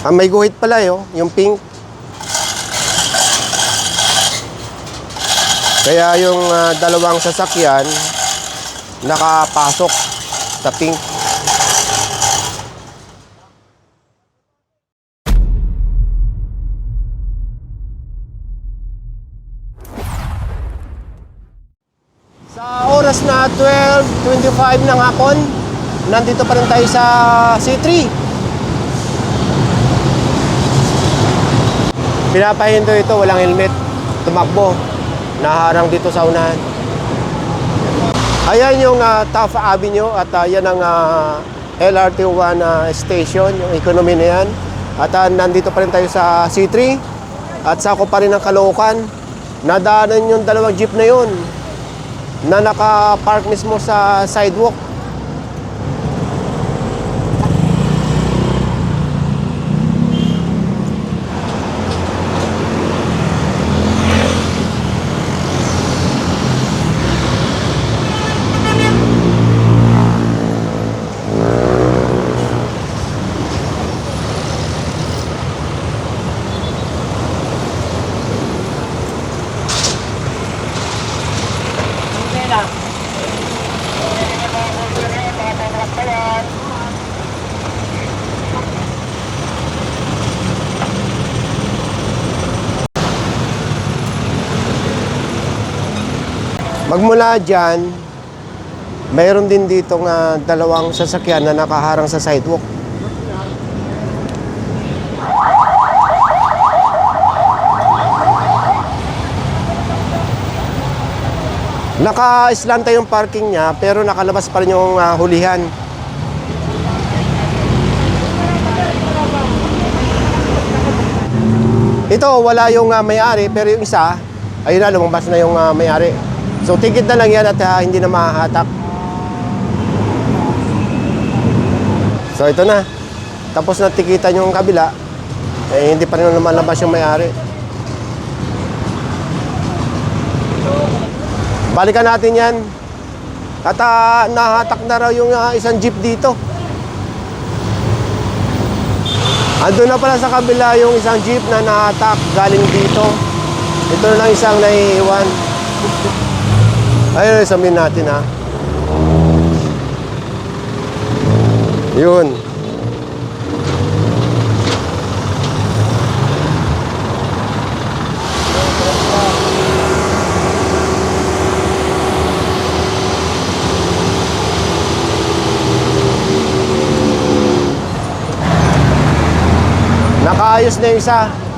Ah, may guhit pala yo, yung pink. Kaya yung ah, dalawang sasakyan nakapasok sa pink. Sa oras na 12.25 ng hapon, nandito pa rin tayo sa C3. Pinapahinto ito, walang helmet. Tumakbo. Naharang dito sa unahan. Ayan yung uh, Taft Avenue at uh, yan ang ah, LRT1 ah, station, yung economy na yan. At ah, nandito pa rin tayo sa C3 at sako pa rin ang Caloocan. Nadaanan yung dalawang jeep na yun na naka-park mismo sa sidewalk. Magmula dyan, mayroon din dito nga dalawang sasakyan na nakaharang sa sidewalk. Naka-islanta yung parking niya pero nakalabas pa rin yung ah, hulihan. Ito, wala yung ah, may-ari pero yung isa, ayun na, lumabas na yung ah, may-ari. So, ticket na lang yan at ah, hindi na mahahatak. So, ito na. Tapos na tikitan yung kabila, eh, hindi pa rin naman labas yung may-ari. Balikan natin yan. At ah, nahatak na raw yung ah, isang jeep dito. Ando na pala sa kabila yung isang jeep na nahatak galing dito. Ito na lang isang naiiwan. Ayun, sabihin natin ha. Yun. Nakaayos na yung isa.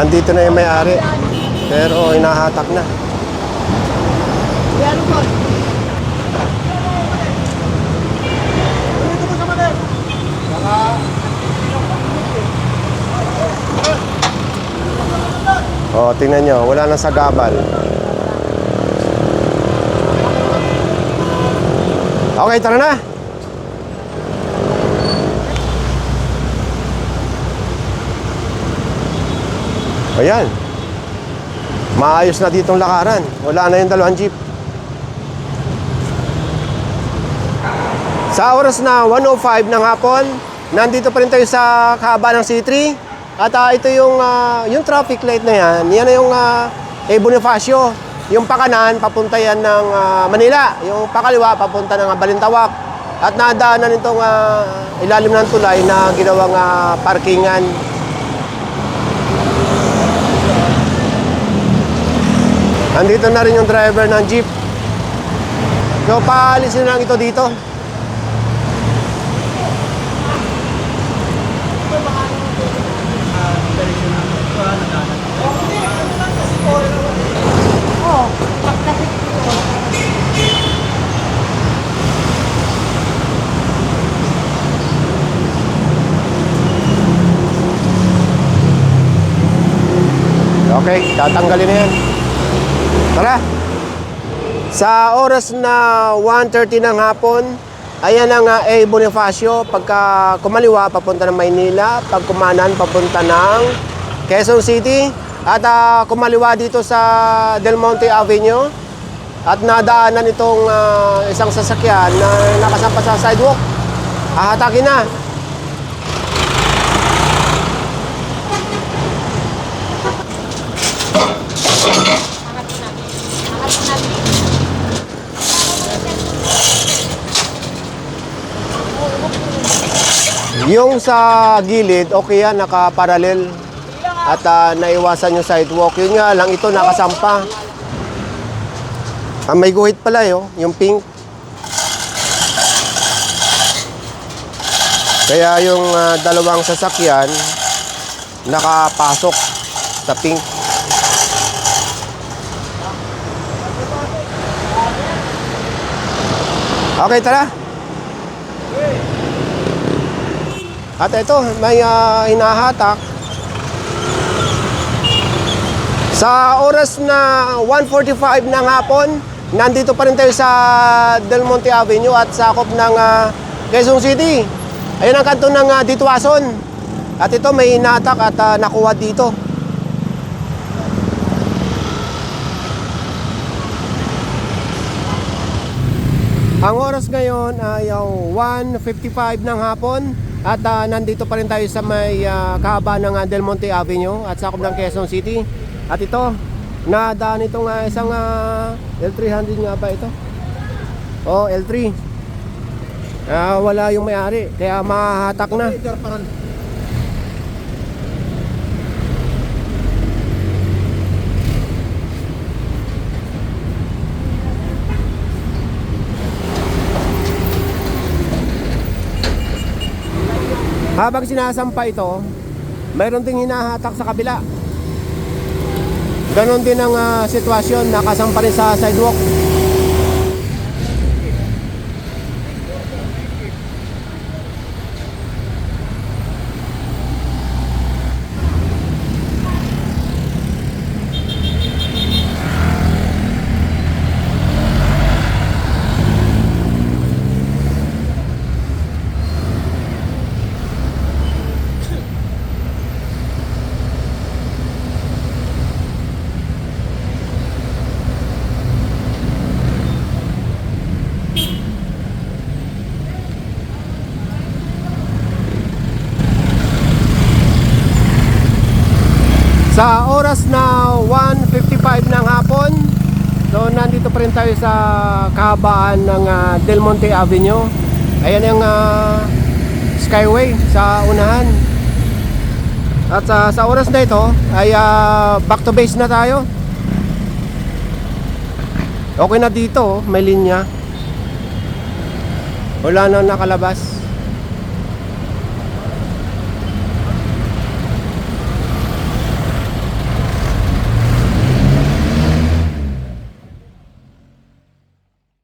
Andito na yung may-ari. Pero hinahatak na. O, tingnan nyo. Wala nang sagabal. Okay, tara na. Ayan. Maayos na ditong lakaran. Wala na yung dalawang jeep. Sa oras na 1.05 ng hapon, nandito pa rin tayo sa kahaba ng C3. At ah, ito yung, ah, yung traffic light na yan. Yan na yung uh, Bonifacio. Yung pakanan, papunta yan ng ah, Manila. Yung pakaliwa, papunta ng Balintawak. At nadaanan itong ah, ilalim ng tulay na ginawang ah, parkingan. Andito na rin yung driver ng jeep. So, paalisin na lang ito dito. Okay, tatanggalin na yan. Tara! Sa oras na 1.30 ng hapon, ayan ang uh, A. Bonifacio. Pagka kumaliwa, papunta ng Maynila. Pag kumanan, papunta ng Quezon City. At ah, kumaliwa dito sa Del Monte Avenue, at nadaanan itong ah, isang sasakyan na nakasampa sa sidewalk. Hahatakin na. Yung sa gilid, okay yan, nakaparallel. At ah, naiwasan yung sidewalk. Yun nga lang, ito nakasampa. Ah, may guhit pala yo, yung pink. Kaya yung ah, dalawang sasakyan nakapasok sa pink. Okay, tara. At ito, may ah, hinahatak. Sa oras na 1.45 ng hapon, nandito pa rin tayo sa Del Monte Avenue at sakop ng ah, Quezon City. Ayan ang kanto ng uh, Ditwason. At ito may hinahatak at ah, nakuha dito. Ang oras ngayon ay uh, 1.55 ng hapon at ah, nandito pa rin tayo sa may ah, kahaba ng ah, Del Monte Avenue at sakop ng Quezon City. At ito, nadaan itong ah, isang ah, L300 nga ba ito? Oh, L3. Ah, wala yung may-ari, kaya mahahatak na. Habang sinasampa ito, mayroon ding hinahatak sa kabila. Ganon din ang ah, sitwasyon, nakasampa rin sa sidewalk. Sa oras na 1.55 ng hapon, so nandito pa rin tayo sa kahabaan ng ah, Del Monte Avenue. Ayan yung ah, Skyway sa unahan. At sa, sa oras na ito ay ah, back to base na tayo. Okay na dito, oh, may linya. Wala na nakalabas.